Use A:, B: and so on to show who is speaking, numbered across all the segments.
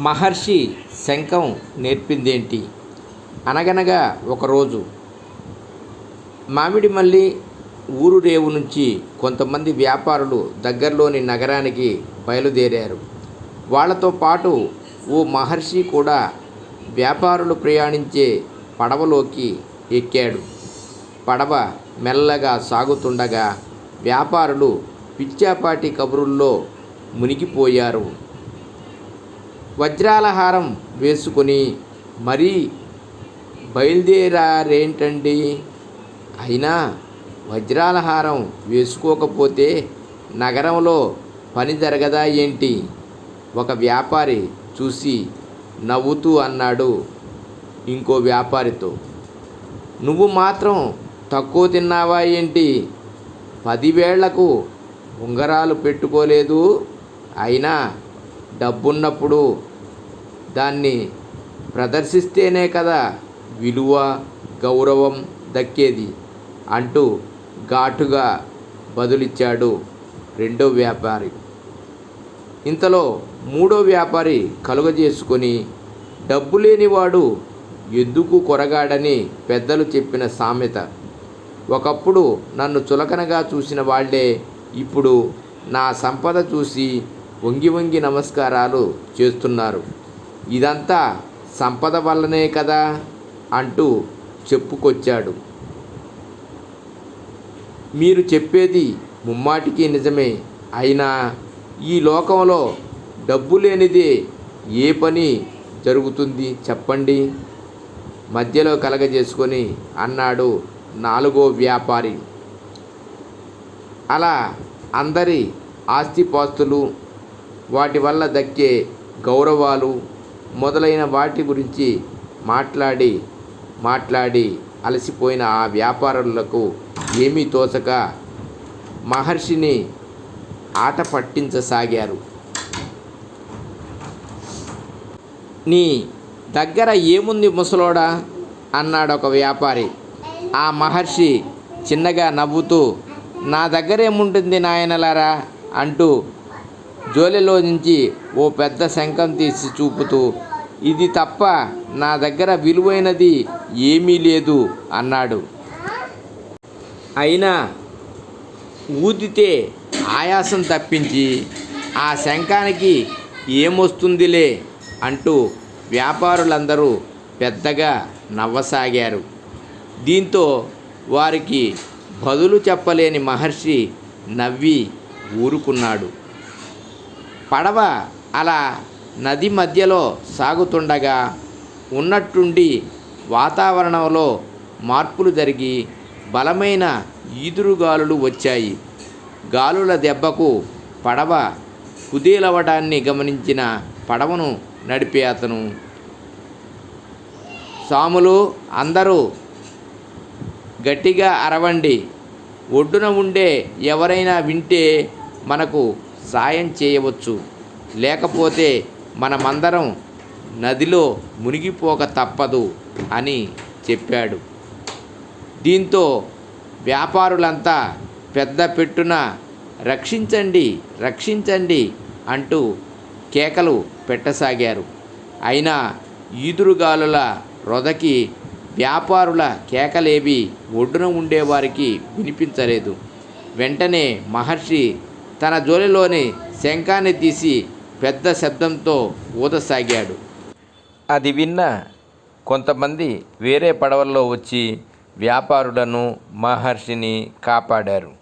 A: మహర్షి శంఖం నేర్పిందేంటి? అనగనగా ఒకరోజు మామిడి మల్లి ఊరు రేవు నుంచి కొంతమంది వ్యాపారులు దగ్గరలోని నగరానికి బయలుదేరారు. వాళ్ళతో పాటు ఓ మహర్షి కూడా వ్యాపారులు ప్రయాణించే పడవలోకి ఎక్కాడు. పడవ మెల్లగా సాగుతుండగా వ్యాపారులు పిచ్చాపాటి కబురుల్లో మునిగిపోయారు. వజ్రాల హారం వేసుకొని మరీ బయలుదేరారేంటండి? అయినా వజ్రాల హారం వేసుకోకపోతే నగరంలో పని జరగదా ఏంటి? ఒక వ్యాపారి చూసి నవ్వుతూ అన్నాడు ఇంకో వ్యాపారితో. నువ్వు మాత్రం తక్కువ తిన్నావా ఏంటి? పదివేళ్ళకు ఉంగరాలు పెట్టుకోలేదు? అయినా డబ్బున్నప్పుడు దాన్ని ప్రదర్శిస్తేనే కదా విలువ గౌరవం దక్కేది అంటూ ఘాటుగా బదులిచ్చాడు రెండో వ్యాపారి. ఇంతలో మూడో వ్యాపారి కలుగజేసుకొని డబ్బు లేనివాడు ఎందుకు కొరగాడని పెద్దలు చెప్పిన సామెత. ఒకప్పుడు నన్ను చులకనగా చూసిన వాళ్ళే ఇప్పుడు నా సంపద చూసి వంగి వంగి నమస్కారాలు చేస్తున్నారు. ఇదంతా సంపద వల్లనే కదా అంటూ చెప్పుకొచ్చాడు. మీరు చెప్పేది ముమ్మాటికి నిజమే. అయినా ఈ లోకంలో డబ్బు లేనిదే ఏ పని జరుగుతుంది చెప్పండి? మధ్యలో కలగజేసుకొని అన్నాడు నాలుగో వ్యాపారి. అలా అందరి ఆస్తిపాస్తులు వాటి వల్ల దక్కే గౌరవాలు మొదలైన వాటి గురించి మాట్లాడి మాట్లాడి అలసిపోయిన ఆ వ్యాపారులకు ఏమీ తోచక మహర్షిని ఆట పట్టించసాగారు. నీ దగ్గర ఏముంది ముసలోడా? అన్నాడు ఒక వ్యాపారి. ఆ మహర్షి చిన్నగా నవ్వుతూ నా దగ్గర ఏముంటుంది నాయనలారా? అంటూ జోలిలో నుంచి ఓ పెద్ద శంఖం తీసి చూపుతూ ఇది తప్ప నా దగ్గర విలువైనది ఏమీ లేదు అన్నాడు. అయినా ఊదితే ఆయాసం తప్పించి ఆ శంఖానికి ఏమొస్తుందిలే అంటూ వ్యాపారులందరూ పెద్దగా నవ్వసాగారు. దీంతో వారికి బదులు చెప్పలేని మహర్షి నవ్వి ఊరుకున్నాడు. పడవ అలా నది మధ్యలో సాగుతుండగా ఉన్నట్టుండి వాతావరణంలో మార్పులు జరిగి బలమైన ఈదురుగాలులు వచ్చాయి. గాలుల దెబ్బకు పడవ కుదేలవడాన్ని గమనించిన పడవను నడిపే అతను. సాములు అందరూ గట్టిగా అరవండి. ఒడ్డున ఉండే ఎవరైనా వింటే మనకు సాయం చేయవచ్చు. లేకపోతే మనమందరం నదిలో మునిగిపోక తప్పదు అని చెప్పాడు. దీంతో వ్యాపారులంతా పెద్ద పెట్టున రక్షించండి రక్షించండి అంటూ కేకలు పెట్టసాగారు. అయినా ఈదురుగాలుల రొదకి వ్యాపారుల కేకలేవి ఒడ్డున ఉండేవారికి వినిపించలేదు. వెంటనే మహర్షి తన జోలిలోని శంఖాన్ని తీసి పెద్ద శబ్దంతో ఊదసాగాడు. అది విన్న కొంతమంది వేరే పడవల్లో వచ్చి వ్యాపారులను మహర్షిని కాపాడారు.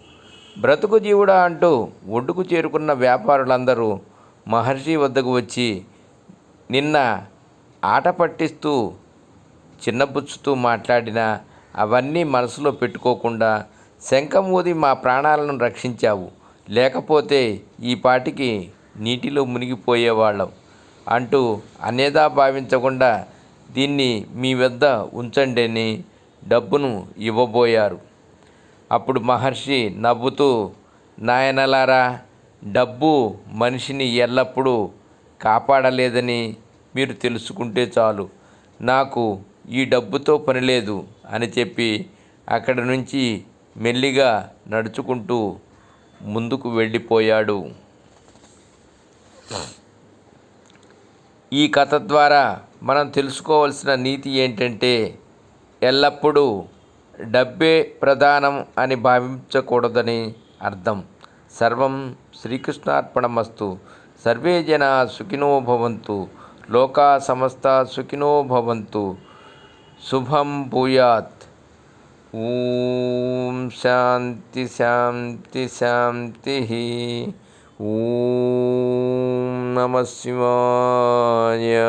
A: బ్రతుకు జీవుడా అంటూ ఒడ్డుకు చేరుకున్న వ్యాపారులందరూ మహర్షి వద్దకు వచ్చి నిన్న ఆట పట్టిస్తూ చిన్నపుచ్చుతూ మాట్లాడిన అవన్నీ మనసులో పెట్టుకోకుండా శంఖం ఊది మా ప్రాణాలను రక్షించావు. లేకపోతే ఈ పాటికి నీటిలో మునిగిపోయేవాళ్ళం అంటూ అనేదా భావించకుండా దీన్ని మీ వద్ద ఉంచండి అని డబ్బును ఇవ్వబోయారు. అప్పుడు మహర్షి నవ్వుతూ నాయనలారా డబ్బు మనిషిని ఎల్లప్పుడూ కాపాడలేదని మీరు తెలుసుకుంటే చాలు. నాకు ఈ డబ్బుతో పని లేదు అని చెప్పి అక్కడి నుంచి మెల్లిగా నడుచుకుంటూ ముందుకు వెళ్ళిపోయాడు. ఈ కథ ద్వారా మనం తెలుసుకోవాల్సిన నీతి ఏంటంటే ఎల్లప్పుడూ డబ్బే ప్రధానం అని భావించకూడదని అర్థం. సర్వం శ్రీకృష్ణార్పణమస్తు. సర్వే జన సుఖినో భవంతు. లోకా సమస్త సుఖినో భవంతు. శుభం భూయాత్. ॐ शान्ति शांति शान्तिः। ॐ नमः शिवाय।